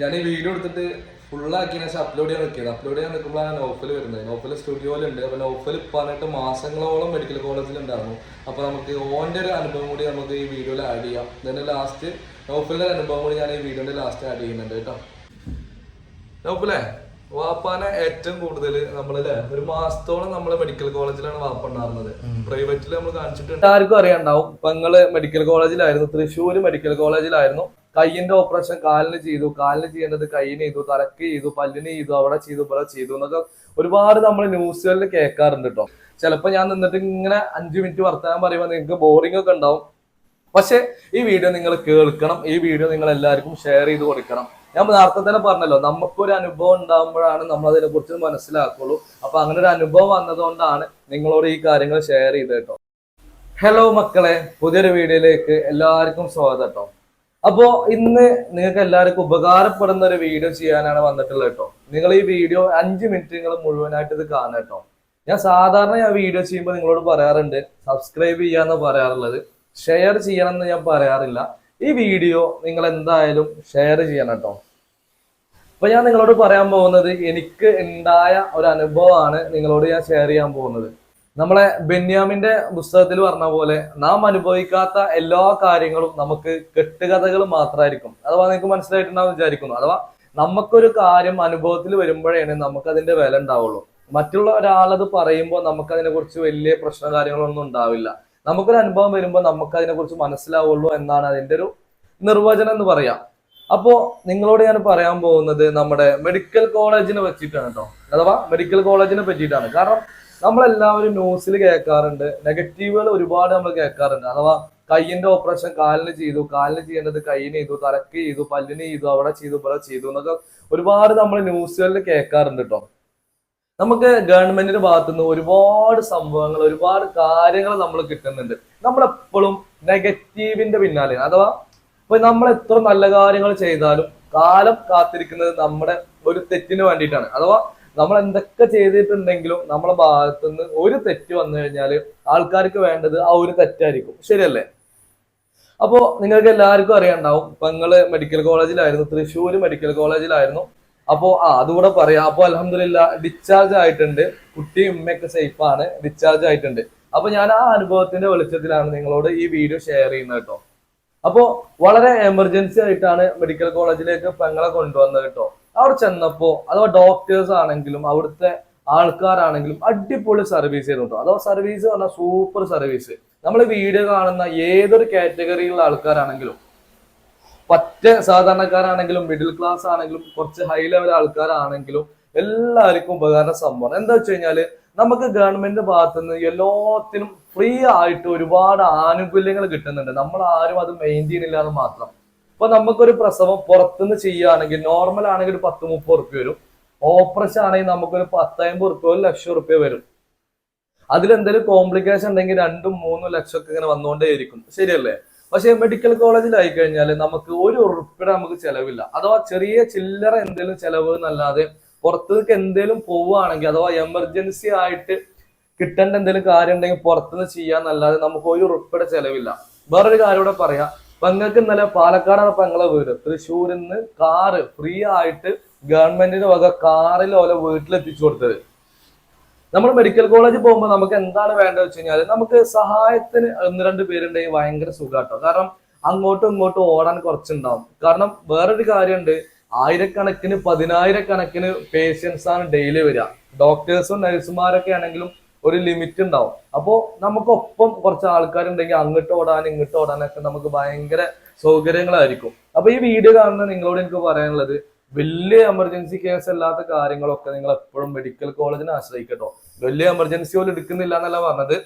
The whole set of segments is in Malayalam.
ഞാൻ ഈ വീഡിയോ എടുത്തിട്ട് ഫുള്ളാക്കി ഞാൻ അപ്ലോഡ് ചെയ്യാൻ നിൽക്കിയത് അപ്ലോഡ് ചെയ്യാൻ നിൽക്കുമ്പോഴാണ് നോഫൽ വരുന്നത്. നോഫൽ സ്റ്റുഡിയോയിലുണ്ട് അപ്പോൾ നോഫൽ പറഞ്ഞിട്ട് മാസങ്ങളോളം മെഡിക്കൽ കോളേജിൽ ഉണ്ടായിരുന്നു. അപ്പോൾ നമുക്ക് ഓന്റെ ഒരു അനുഭവം കൂടി നമുക്ക് ഈ വീഡിയോയിൽ ആഡ് ചെയ്യാം. ഇതിന്റെ ലാസ്റ്റ് നോഫലിന്റെ അനുഭവം കൂടി ഞാൻ ഈ വീഡിയോന്റെ ലാസ്റ്റ് ആഡ് ചെയ്യുന്നുണ്ട് കേട്ടോ. നോഫലേ വാപ്പാനെ ഏറ്റവും കൂടുതൽ നമ്മളല്ലേ? ഒരു മാസത്തോളം നമ്മൾ മെഡിക്കൽ കോളേജിലാണ് വാപ്പ ഉണ്ടാകുന്നത് പ്രൈവറ്റിൽ നമ്മൾ കാണിച്ചിട്ടുണ്ട്. ആർക്കും അറിയാണ്ടാവും ഇപ്പൊ നിങ്ങൾ മെഡിക്കൽ കോളേജിലായിരുന്നു തൃശ്ശൂർ മെഡിക്കൽ കോളേജിലായിരുന്നു കയ്യിന്റെ ഓപ്പറേഷൻ കാലിന് ചെയ്തു കാലിന് ചെയ്യേണ്ടത് കൈയിന് ചെയ്തു തലക്ക് ചെയ്തു പല്ലിന് ചെയ്തു അവിടെ ചെയ്തു ഇവിടെ ചെയ്തു എന്നൊക്കെ ഒരുപാട് നമ്മൾ ന്യൂസുകളിൽ കേൾക്കാറുണ്ട് കേട്ടോ ചിലപ്പോൾ ഞാൻ നിന്നിട്ട് ഇങ്ങനെ അഞ്ചു മിനിറ്റ് വർത്തമാനം പറയുമ്പോൾ നിങ്ങൾക്ക് ബോറിംഗ് ഒക്കെ ഉണ്ടാവും. പക്ഷെ ഈ വീഡിയോ നിങ്ങൾ കേൾക്കണം ഈ വീഡിയോ നിങ്ങൾ എല്ലാവർക്കും ഷെയർ ചെയ്ത് കൊടുക്കണം. ഞാൻ നേരത്തെ തന്നെ പറഞ്ഞല്ലോ നമുക്കൊരു അനുഭവം ഉണ്ടാകുമ്പോഴാണ് നമ്മൾ അതിനെ കുറിച്ച് മനസ്സിലാക്കുള്ളൂ. അപ്പൊ അങ്ങനെ ഒരു അനുഭവം വന്നതുകൊണ്ടാണ് നിങ്ങളോട് ഈ കാര്യങ്ങൾ ഷെയർ ചെയ്തത് കേട്ടോ ഹലോ മക്കളെ പുതിയൊരു വീഡിയോയിലേക്ക് എല്ലാവർക്കും സ്വാഗതം കേട്ടോ അപ്പോ ഇന്ന് നിങ്ങൾക്ക് എല്ലാവർക്കും ഉപകാരപ്പെടുന്ന ഒരു വീഡിയോ ചെയ്യാനാണ് വന്നിട്ടുള്ളത് കേട്ടോ. നിങ്ങൾ ഈ വീഡിയോ അഞ്ച് മിനിറ്റ് നിങ്ങൾ മുഴുവനായിട്ട് ഇത് കാണുക കേട്ടോ. ഞാൻ സാധാരണ ഞാൻ വീഡിയോ ചെയ്യുമ്പോൾ നിങ്ങളോട് പറയാറുണ്ട് സബ്സ്ക്രൈബ് ചെയ്യാന്ന് പറയാറുള്ളത്. ഷെയർ ചെയ്യണം എന്ന് ഞാൻ പറയാറില്ല. ഈ വീഡിയോ നിങ്ങൾ എന്തായാലും ഷെയർ ചെയ്യണം കേട്ടോ. അപ്പൊ ഞാൻ നിങ്ങളോട് പറയാൻ പോകുന്നത് എനിക്ക് ഉണ്ടായ ഒരു അനുഭവമാണ് നിങ്ങളോട് ഞാൻ ഷെയർ ചെയ്യാൻ പോകുന്നത്. നമ്മളെ ബെന്യാമിന്റെ പുസ്തകത്തിൽ പറഞ്ഞ പോലെ നാം അനുഭവിക്കാത്ത എല്ലാ കാര്യങ്ങളും നമുക്ക് കെട്ടുകഥകൾ മാത്രമായിരിക്കും അഥവാ നിങ്ങൾക്ക് മനസ്സിലായിട്ടുണ്ടാവും വിചാരിക്കുന്നു. അഥവാ നമുക്കൊരു കാര്യം അനുഭവത്തിൽ വരുമ്പോഴാണ് നമുക്ക് അതിന്റെ വില ഉണ്ടാവുള്ളൂ. മറ്റുള്ള ഒരാളത് പറയുമ്പോൾ നമുക്ക് അതിനെ കുറിച്ച് വലിയ പ്രശ്ന കാര്യങ്ങളൊന്നും ഉണ്ടാവില്ല. നമുക്കൊരു അനുഭവം വരുമ്പോൾ നമുക്ക് അതിനെ കുറിച്ച് മനസ്സിലാവുള്ളൂ എന്നാണ് അതിന്റെ ഒരു നിർവചനം എന്ന് പറയാം. അപ്പോ നിങ്ങളോട് ഞാൻ പറയാൻ പോകുന്നത് നമ്മുടെ മെഡിക്കൽ കോളേജിനെ വെച്ചിട്ടാണ് കേട്ടോ അഥവാ മെഡിക്കൽ കോളേജിനെ പറ്റിയിട്ടാണ്. കാരണം നമ്മളെല്ലാവരും ന്യൂസിൽ കേൾക്കാറുണ്ട്. നെഗറ്റീവുകൾ ഒരുപാട് നമ്മൾ കേൾക്കാറുണ്ട്. അഥവാ കയ്യിന്റെ ഓപ്പറേഷൻ കാലിന് ചെയ്തു കാലിന് ചെയ്യേണ്ടത് കയ്യിന് ചെയ്തു തലക്ക് ചെയ്തു പല്ലിന് ചെയ്തു അവിടെ ചെയ്തു ഇവിടെ ചെയ്തു എന്നൊക്കെ ഒരുപാട് നമ്മൾ ന്യൂസുകളിൽ കേൾക്കാറുണ്ട് കേട്ടോ നമുക്ക് ഗവൺമെന്റിന്റെ ഭാഗത്തുനിന്ന് ഒരുപാട് സംഭവങ്ങൾ ഒരുപാട് കാര്യങ്ങൾ നമ്മൾ കിട്ടുന്നുണ്ട്. നമ്മളെപ്പോഴും നെഗറ്റീവിന്റെ പിന്നാലെ. അഥവാ ഇപ്പൊ നമ്മൾ എത്ര നല്ല കാര്യങ്ങൾ ചെയ്താലും കാലം കാത്തിരിക്കുന്നത് നമ്മുടെ ഒരു തെറ്റിന് വേണ്ടിയിട്ടാണ്. അഥവാ നമ്മൾ എന്തൊക്കെ ചെയ്തിട്ടുണ്ടെങ്കിലും നമ്മളെ ഭാഗത്തുനിന്ന് ഒരു തെറ്റ് വന്നു കഴിഞ്ഞാൽ ആൾക്കാർക്ക് വേണ്ടത് ആ ഒരു തെറ്റായിരിക്കും. ശരിയല്ലേ? അപ്പോ നിങ്ങൾക്ക് എല്ലാവർക്കും അറിയാണ്ടാവും ഇപ്പൊ നിങ്ങൾ മെഡിക്കൽ കോളേജിലായിരുന്നു തൃശ്ശൂർ മെഡിക്കൽ കോളേജിലായിരുന്നു അപ്പോ ആ അതുകൂടെ പറയാം. അപ്പൊ അലഹമില്ല ഡിസ്ചാർജ് ആയിട്ടുണ്ട്. കുട്ടിയും ഉമ്മയൊക്കെ സേഫ് ആണ് ഡിസ്ചാർജ് ആയിട്ടുണ്ട്. അപ്പൊ ഞാൻ ആ അനുഭവത്തിന്റെ വെളിച്ചത്തിലാണ് നിങ്ങളോട് ഈ വീഡിയോ ഷെയർ ചെയ്യുന്നത് കേട്ടോ. അപ്പോ വളരെ എമർജൻസി ആയിട്ടാണ് മെഡിക്കൽ കോളേജിലേക്ക് പെങ്ങളെ കൊണ്ടുവന്നത് കേട്ടോ. അവിടെ ചെന്നപ്പോ അഥവാ ഡോക്ടേഴ്സ് ആണെങ്കിലും അവിടുത്തെ ആൾക്കാരാണെങ്കിലും അടിപൊളി സർവീസ് ചെയ്തു കേട്ടോ അഥവാ സർവീസ് പറഞ്ഞാൽ സൂപ്പർ സർവീസ് നമ്മൾ വീഡിയോ കാണുന്ന ഏതൊരു കാറ്റഗറിയിലുള്ള ആൾക്കാരാണെങ്കിലും പറ്റ സാധാരണക്കാരാണെങ്കിലും മിഡിൽ ക്ലാസ് ആണെങ്കിലും കുറച്ച് ഹൈ ലെവൽ ആൾക്കാരാണെങ്കിലും എല്ലാവർക്കും ഉപകാര സംഭവം എന്താ വെച്ച് കഴിഞ്ഞാൽ നമുക്ക് ഗവൺമെന്റ് ഭാഗത്തുനിന്ന് എല്ലാത്തിനും ഫ്രീ ആയിട്ട് ഒരുപാട് ആനുകൂല്യങ്ങൾ കിട്ടുന്നുണ്ട്. നമ്മൾ ആരും അത് മെയിന്റെയിൻ ചെയ്യുന്നില്ല മാത്രം. ഇപ്പൊ നമുക്കൊരു പ്രസവം പുറത്തുനിന്ന് ചെയ്യുകയാണെങ്കിൽ നോർമൽ ആണെങ്കിൽ ഒരു പത്ത് മുപ്പത് റുപ്യ വരും. ഓപ്പറേഷൻ ആണെങ്കിൽ നമുക്കൊരു പത്തമ്പത് റുപ്യ ഒരു ലക്ഷം റുപ്യ വരും. അതിലെന്തെങ്കിലും കോംപ്ലിക്കേഷൻ ഉണ്ടെങ്കിൽ രണ്ടും മൂന്നും ലക്ഷം ഒക്കെ ഇങ്ങനെ വന്നുകൊണ്ടേയിരിക്കും. ശരിയല്ലേ? പക്ഷെ മെഡിക്കൽ കോളേജിലായി കഴിഞ്ഞാൽ നമുക്ക് ഒരു ഉറുപ്പിടെ നമുക്ക് ചിലവില്ല. അഥവാ ചെറിയ ചില്ലറ എന്തെങ്കിലും ചെലവ് എന്നല്ലാതെ പുറത്തേക്ക് എന്തെങ്കിലും പോവുകയാണെങ്കിൽ അഥവാ എമർജൻസി ആയിട്ട് കിട്ടേണ്ട എന്തെങ്കിലും കാര്യം ഉണ്ടെങ്കിൽ പുറത്തുനിന്ന് ചെയ്യാന്നല്ലാതെ നമുക്ക് ഒരു ഉറുപ്പിടെ ചിലവില്ല. വേറൊരു കാര്യം കൂടെ പറയാം. പെങ്ങൾക്ക് ഇന്നലെ പാലക്കാടാണ് പെങ്ങളെ വീട്. തൃശ്ശൂരിൽ നിന്ന് കാറ് ഫ്രീ ആയിട്ട് ഗവൺമെന്റിന്റെ വക കാറിൽ ഓല വീട്ടിലെത്തിച്ചു കൊടുത്തത്. നമ്മൾ മെഡിക്കൽ കോളേജിൽ പോകുമ്പോൾ നമുക്ക് എന്താണ് വേണ്ടത് വെച്ച് കഴിഞ്ഞാൽ നമുക്ക് സഹായത്തിന് ഒന്ന് രണ്ട് പേരുണ്ടെങ്കിൽ ഭയങ്കര സുഖാട്ടോ. കാരണം അങ്ങോട്ടും ഇങ്ങോട്ടും ഓടാൻ കുറച്ചുണ്ടാവും. കാരണം വേറൊരു കാര്യമുണ്ട് ആയിരക്കണക്കിന് പതിനായിരക്കണക്കിന് പേഷ്യൻസ് ആണ് ഡെയിലി വരിക. ഡോക്ടേഴ്സും നഴ്സുമാരൊക്കെ ആണെങ്കിലും ഒരു ലിമിറ്റ് ഉണ്ടാവും. അപ്പോ നമുക്കൊപ്പം കുറച്ച് ആൾക്കാരുണ്ടെങ്കിൽ അങ്ങോട്ട് ഓടാൻ ഇങ്ങോട്ട് ഓടാനൊക്കെ നമുക്ക് ഭയങ്കര സൗകര്യങ്ങളായിരിക്കും. അപ്പൊ ഈ വീഡിയോ കാണുന്ന നിങ്ങളോട് എനിക്ക് പറയാനുള്ളത് വലിയ എമർജൻസി കേസ് അല്ലാത്ത കാര്യങ്ങളൊക്കെ നിങ്ങൾ എപ്പോഴും മെഡിക്കൽ കോളേജിനെ ആശ്രയിക്കട്ടോ. വലിയ എമർജൻസി പോലും എടുക്കുന്നില്ല എന്നല്ല പറഞ്ഞത്.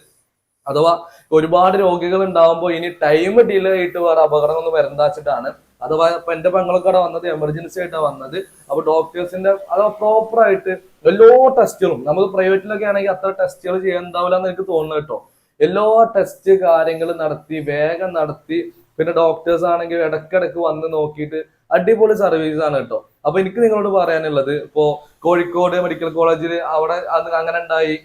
അഥവാ ഒരുപാട് രോഗികൾ ഉണ്ടാവുമ്പോൾ ഇനി ടൈം ഡിലേ ആയിട്ട് വേറെ അപകടമൊന്നും വരണ്ടാച്ചിട്ടാണ് അഥവാ ഇപ്പൊ എന്റെ പെങ്ങളൊക്കെ അവിടെ വന്നത് എമർജൻസി ആയിട്ടാണ് വന്നത്. അപ്പൊ ഡോക്ടേഴ്സിന്റെ അത് പ്രോപ്പർ ആയിട്ട് എല്ലാ ടെസ്റ്റുകളും നമുക്ക് പ്രൈവറ്റിലൊക്കെ ആണെങ്കിൽ അത്ര ടെസ്റ്റുകൾ ചെയ്യാനുണ്ടാവില്ല എന്ന് എനിക്ക് തോന്നുന്നു കേട്ടോ. എല്ലാ ടെസ്റ്റ് കാര്യങ്ങളും നടത്തി വേഗം നടത്തി പിന്നെ ഡോക്ടേഴ്സ് ആണെങ്കിൽ ഇടക്കിടക്ക് വന്ന് നോക്കിയിട്ട് അടിപൊളി സർവീസ് ആണ് കേട്ടോ. അപ്പൊ എനിക്ക് നിങ്ങളോട് പറയാനുള്ളത് ഇപ്പോ കോഴിക്കോട് മെഡിക്കൽ കോളേജിൽ അവിടെ അങ്ങനെ ഉണ്ടായി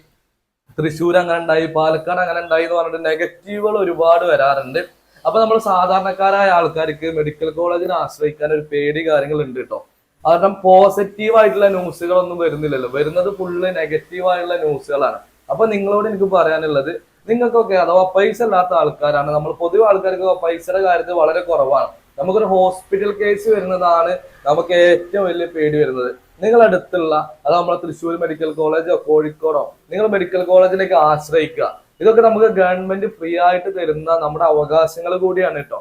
തൃശ്ശൂർ അങ്ങനെ ഉണ്ടായി പാലക്കാട് അങ്ങനെ ഉണ്ടായി എന്ന് പറഞ്ഞിട്ട് നെഗറ്റീവുകൾ ഒരുപാട് വരാറുണ്ട്. അപ്പൊ നമ്മൾ സാധാരണക്കാരായ ആൾക്കാർക്ക് മെഡിക്കൽ കോളേജിനെ ആശ്രയിക്കാൻ ഒരു പേടി കാര്യങ്ങൾ ഉണ്ട് കേട്ടോ കാരണം പോസിറ്റീവ് ആയിട്ടുള്ള ന്യൂസുകളൊന്നും വരുന്നില്ലല്ലോ. വരുന്നത് ഫുള്ള് നെഗറ്റീവ് ആയിട്ടുള്ള ന്യൂസുകളാണ് അപ്പൊ നിങ്ങളോട് എനിക്ക് പറയാനുള്ളത് നിങ്ങൾക്കൊക്കെ അഥവാ പൈസ ഇല്ലാത്ത ആൾക്കാരാണ് നമ്മൾ പൊതുവെ ആൾക്കാർക്ക് പൈസയുടെ കാര്യത്തിൽ വളരെ കുറവാണ്. നമുക്കൊരു ഹോസ്പിറ്റൽ കേസ് വരുന്നതാണ് നമുക്ക് ഏറ്റവും വലിയ പേടി വരുന്നത്. നിങ്ങളുടെ അടുത്തുള്ള അത് നമ്മളെ തൃശ്ശൂർ മെഡിക്കൽ കോളേജോ കോഴിക്കോടോ നിങ്ങൾ മെഡിക്കൽ കോളേജിലേക്ക് ആശ്രയിക്കുക. ഇതൊക്കെ നമുക്ക് ഗവൺമെന്റ് ഫ്രീ ആയിട്ട് തരുന്ന നമ്മുടെ അവകാശങ്ങൾ കൂടിയാണ് കേട്ടോ.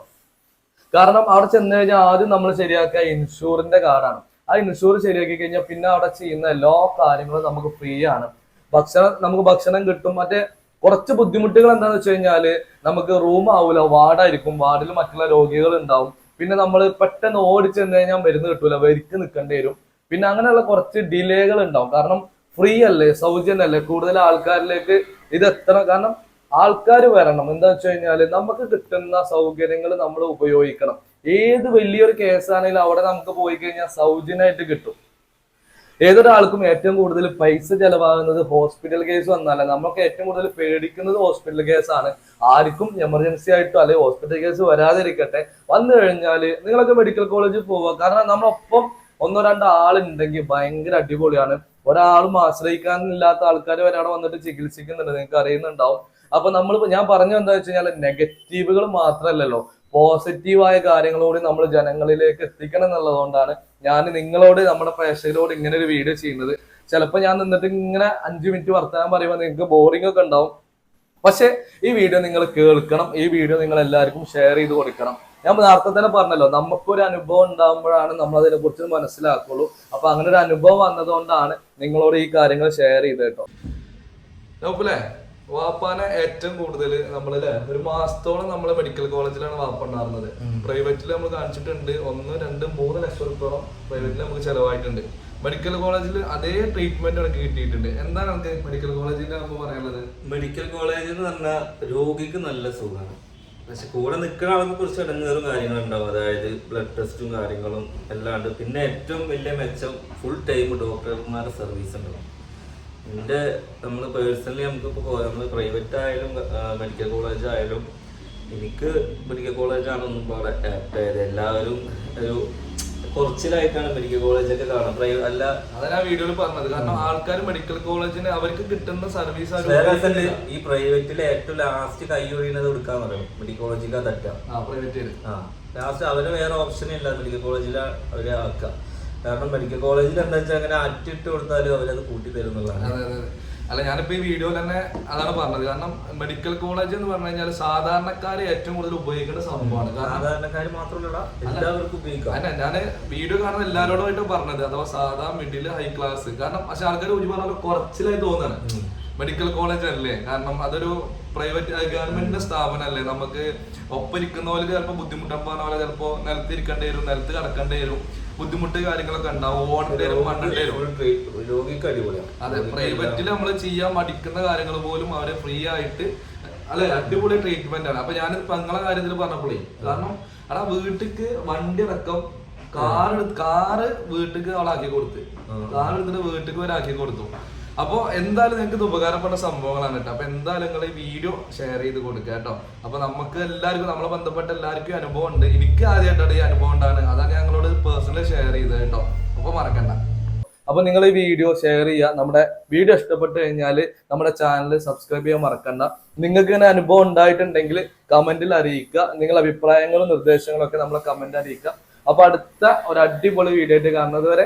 കാരണം അവിടെ ചെന്ന് കഴിഞ്ഞാൽ ആദ്യം നമ്മൾ ശരിയാക്കുക ഇൻഷൂറിന്റെ കാർഡാണ്. ആ ഇൻഷൂർ ശരിയാക്കി കഴിഞ്ഞാൽ പിന്നെ അവിടെ ചെയ്യുന്ന എല്ലാ കാര്യങ്ങളും നമുക്ക് ഫ്രീ ആണ്. ഭക്ഷണം നമുക്ക് ഭക്ഷണം കിട്ടും. മറ്റേ കുറച്ച് ബുദ്ധിമുട്ടുകൾ എന്താണെന്ന് വെച്ച് കഴിഞ്ഞാൽ നമുക്ക് റൂം ആവൂല വാർഡായിരിക്കും. വാർഡിൽ മറ്റുള്ള രോഗികൾ ഉണ്ടാവും. പിന്നെ നമ്മൾ പെട്ടെന്ന് ഓടിച്ചെന്ന് കഴിഞ്ഞാൽ മരുന്ന് കിട്ടൂല വരിക്ക് നിൽക്കേണ്ടി വരും. പിന്നെ അങ്ങനെയുള്ള കുറച്ച് ഡിലേകൾ ഉണ്ടാവും. കാരണം ഫ്രീ അല്ലേ സൗജന്യല്ലേ. കൂടുതൽ ആൾക്കാരിലേക്ക് ഇത് എത്ര കാരണം ആൾക്കാർ വരണം. എന്താ വെച്ച് കഴിഞ്ഞാൽ നമുക്ക് കിട്ടുന്ന സൗകര്യങ്ങൾ നമ്മൾ ഉപയോഗിക്കണം. ഏത് വലിയൊരു കേസാണെങ്കിലും അവിടെ നമുക്ക് പോയി കഴിഞ്ഞാൽ സൗജന്യമായിട്ട് കിട്ടും. ഏതൊരാൾക്കും ഏറ്റവും കൂടുതൽ പൈസ ചെലവാകുന്നത് ഹോസ്പിറ്റൽ കേസ് വന്നാലേ നമുക്ക് ഏറ്റവും കൂടുതൽ പേടിക്കുന്നത് ഹോസ്പിറ്റൽ കേസാണ്. ആർക്കും എമർജൻസി ആയിട്ടോ അല്ലെങ്കിൽ ഹോസ്പിറ്റൽ കേസ് വരാതിരിക്കട്ടെ. വന്നു കഴിഞ്ഞാൽ നിങ്ങളൊക്കെ മെഡിക്കൽ കോളേജിൽ പോവുക കാരണം നമ്മളൊപ്പം ഒന്നോ രണ്ടോ ആളുണ്ടെങ്കിൽ ഭയങ്കര അടിപൊളിയാണ്. ഒരാളും ആശ്രയിക്കാനില്ലാത്ത ആൾക്കാർ വരെ അവിടെ വന്നിട്ട് ചികിത്സിക്കുന്നുണ്ട്. നിങ്ങൾക്ക് അറിയുന്നുണ്ടാവും. അപ്പൊ നമ്മൾ ഞാൻ പറഞ്ഞു എന്താ വെച്ച് കഴിഞ്ഞാൽ നെഗറ്റീവുകൾ മാത്രമല്ലല്ലോ. പോസിറ്റീവായ കാര്യങ്ങളോട് നമ്മൾ ജനങ്ങളിലേക്ക് എത്തിക്കണം എന്നുള്ളതുകൊണ്ടാണ് ഞാൻ നിങ്ങളോട് നമ്മുടെ പ്രേക്ഷകരോട് ഇങ്ങനെ ഒരു വീഡിയോ ചെയ്യുന്നത്. ചിലപ്പോൾ ഞാൻ നിന്നിട്ട് ഇങ്ങനെ അഞ്ചു മിനിറ്റ് വർത്തമാനം പറയുമ്പോൾ നിങ്ങൾക്ക് ബോറിംഗ് ഒക്കെ ഉണ്ടാവും. പക്ഷെ ഈ വീഡിയോ നിങ്ങൾ കേൾക്കണം. ഈ വീഡിയോ നിങ്ങൾ എല്ലാവർക്കും ഷെയർ ചെയ്ത് കൊടുക്കണം. ഞാൻ നേരത്തെ തന്നെ പറഞ്ഞല്ലോ നമുക്കൊരു അനുഭവം ഉണ്ടാകുമ്പോഴാണ് നമ്മൾ അതിനെ കുറിച്ച് മനസ്സിലാക്കുള്ളൂ. അപ്പൊ അങ്ങനെ ഒരു അനുഭവം വന്നതുകൊണ്ടാണ് നിങ്ങളോട് ഈ കാര്യങ്ങൾ ഷെയർ ചെയ്ത് കേട്ടോ. നോക്കൂലേ? വാപ്പാനെ ഏറ്റവും കൂടുതൽ നമ്മളല്ലേ ഒരു മാസത്തോളം നമ്മൾ മെഡിക്കൽ കോളേജിലാണ് വാപ്പ ഉണ്ടായിരുന്നത്. പ്രൈവറ്റിൽ നമ്മൾ കാണിച്ചിട്ടുണ്ട് ഒന്ന് രണ്ട് മൂന്ന് ലക്ഷം റുപ്യോളം പ്രൈവറ്റിൽ നമുക്ക് ചെലവായിട്ടുണ്ട്. മെഡിക്കൽ കോളേജിൽ അതേ ട്രീറ്റ്മെന്റ് എനിക്ക് കിട്ടിയിട്ടുണ്ട്. എന്താണ് നമുക്ക് മെഡിക്കൽ കോളേജിന്റെ നമുക്ക് പറയാനുള്ളത്? മെഡിക്കൽ കോളേജ് എന്ന് പറഞ്ഞാൽ രോഗിക്ക് നല്ല സുഖമാണ് പക്ഷെ കൂടെ നിൽക്കുന്ന ആളെ കുറച്ച് ഇടങ്ങേറും കാര്യങ്ങളും ഉണ്ടാവും അതായത് ബ്ലഡ് ടെസ്റ്റും കാര്യങ്ങളും എല്ലാം ഉണ്ട് പിന്നെ ഏറ്റവും വലിയ മെച്ചം ഫുൾ ടൈം ഡോക്ടർമാരുടെ സർവീസ് ഉണ്ടാവും. എന്റെ നമ്മൾ പേഴ്സണലി നമുക്കിപ്പോൾ നമ്മൾ പ്രൈവറ്റ് ആയാലും മെഡിക്കൽ കോളേജ് ആയാലും എനിക്ക് മെഡിക്കൽ കോളേജാണ് ഒന്നും പാടെ ആയത്. എല്ലാവരും ഒരു കുറച്ചിലായിട്ടാണ് മെഡിക്കൽ കോളേജൊക്കെ കാണുന്നത്. പ്രൈവറ്റ് അല്ല അതാണ് ആ വീഡിയോയിൽ പറഞ്ഞത്. കാരണം ആൾക്കാർ മെഡിക്കൽ കോളേജിന് അവർക്ക് കിട്ടുന്ന സർവീസ് ഈ പ്രൈവറ്റിൽ ഏറ്റവും ലാസ്റ്റ് കൈ ഒഴിയുന്നത് കൊടുക്കാൻ പറയും. മെഡിക്കൽ കോളേജിലെ തെറ്റാം ലാസ്റ്റ് അവർ വേറെ ഓപ്ഷൻ ഇല്ല. മെഡിക്കൽ കോളേജിൽ അവരെ ആക്കുക. കാരണം മെഡിക്കൽ കോളേജിൽ എന്താ വെച്ചാൽ അങ്ങനെ അറ്റിട്ട് കൊടുത്താലും അവരത് കൂട്ടി അതെ. അല്ല ഞാനിപ്പോ ഈ വീഡിയോയിൽ തന്നെ അതാണ് പറഞ്ഞത്. കാരണം മെഡിക്കൽ കോളേജ് എന്ന് പറഞ്ഞു കഴിഞ്ഞാൽ സാധാരണക്കാര് ഏറ്റവും കൂടുതൽ ഉപയോഗിക്കേണ്ട സംഭവമാണ്. സാധാരണക്കാർ മാത്രമല്ല എല്ലാവർക്കും ഉപയോഗിക്കാം. അല്ല ഞാൻ വീഡിയോ കാണുന്ന എല്ലാവരോടുമായിട്ട് പറഞ്ഞത്. അഥവാ സാധാ മിഡിൽ ഹൈ ക്ലാസ് കാരണം പക്ഷെ ആൾക്കാർ ഒരു പറഞ്ഞ കുറച്ചിലായി തോന്നാണ്. മെഡിക്കൽ കോളേജ് അല്ലേ? കാരണം അതൊരു പ്രൈവറ്റ് ഗവൺമെന്റിന്റെ സ്ഥാപനമല്ലേ? നമുക്ക് ഒപ്പം പോലെ ചിലപ്പോൾ ബുദ്ധിമുട്ടാൻ പറഞ്ഞ പോലെ ചിലപ്പോൾ നിലത്തിരിക്കേണ്ടി വരും നിലത്ത് കിടക്കേണ്ടി വരും. ബുദ്ധിമുട്ട് കാര്യങ്ങളൊക്കെ ഉണ്ടാവും. രോഗിക്ക് അടിപൊളിയാണ് അതെ പ്രൈവറ്റിൽ നമ്മൾ ചെയ്യാൻ മടിക്കുന്ന കാര്യങ്ങൾ പോലും അവരെ ഫ്രീ ആയിട്ട് അല്ലെ അടിപൊളി ട്രീറ്റ്മെന്റ് ആണ്. അപ്പൊ ഞാൻ പെങ്ങളെ കാര്യത്തിൽ പറഞ്ഞപ്പോഴേ കാരണം അവിടെ വീട്ടിക്ക് വണ്ടി അടക്കം കാർ കാറ് വീട്ടിക്ക് അവളാക്കി കൊടുത്ത്. കാർ എടുത്തിട്ട് വീട്ടിക്ക് ഒരാക്കി കൊടുത്തു. അപ്പൊ എന്തായാലും നിങ്ങൾക്ക് ഇത് ഉപകാരപ്പെട്ട സംഭവങ്ങളാണ് കേട്ടോ. അപ്പൊ എന്തായാലും നിങ്ങൾ ഈ വീഡിയോ ഷെയർ ചെയ്ത് കൊടുക്കുക കേട്ടോ. അപ്പൊ നമുക്ക് എല്ലാവർക്കും നമ്മളെ ബന്ധപ്പെട്ട എല്ലാവർക്കും അനുഭവം ഉണ്ട്. എനിക്ക് ആദ്യമായിട്ടാണ് ഈ അനുഭവം ഉണ്ടാണ് അതാണ് ഞങ്ങളോട് പേഴ്സണലി ഷെയർ ചെയ്തത് കേട്ടോ. അപ്പൊ മറക്കണ്ട. അപ്പൊ നിങ്ങൾ ഈ വീഡിയോ ഷെയർ ചെയ്യുക. നമ്മുടെ വീഡിയോ ഇഷ്ടപ്പെട്ട് കഴിഞ്ഞാൽ നമ്മുടെ ചാനൽ സബ്സ്ക്രൈബ് ചെയ്യാൻ മറക്കണ്ട. നിങ്ങൾക്ക് ഇങ്ങനെ അനുഭവം ഉണ്ടായിട്ടുണ്ടെങ്കിൽ കമന്റിൽ അറിയിക്കുക. നിങ്ങളുടെ അഭിപ്രായങ്ങളും നിർദ്ദേശങ്ങളും ഒക്കെ നമ്മളെ കമന്റ് അറിയിക്കുക. അപ്പൊ അടുത്ത ഒരു അടിപൊളി വീഡിയോ ആയിട്ട് കാണുന്നത് വരെ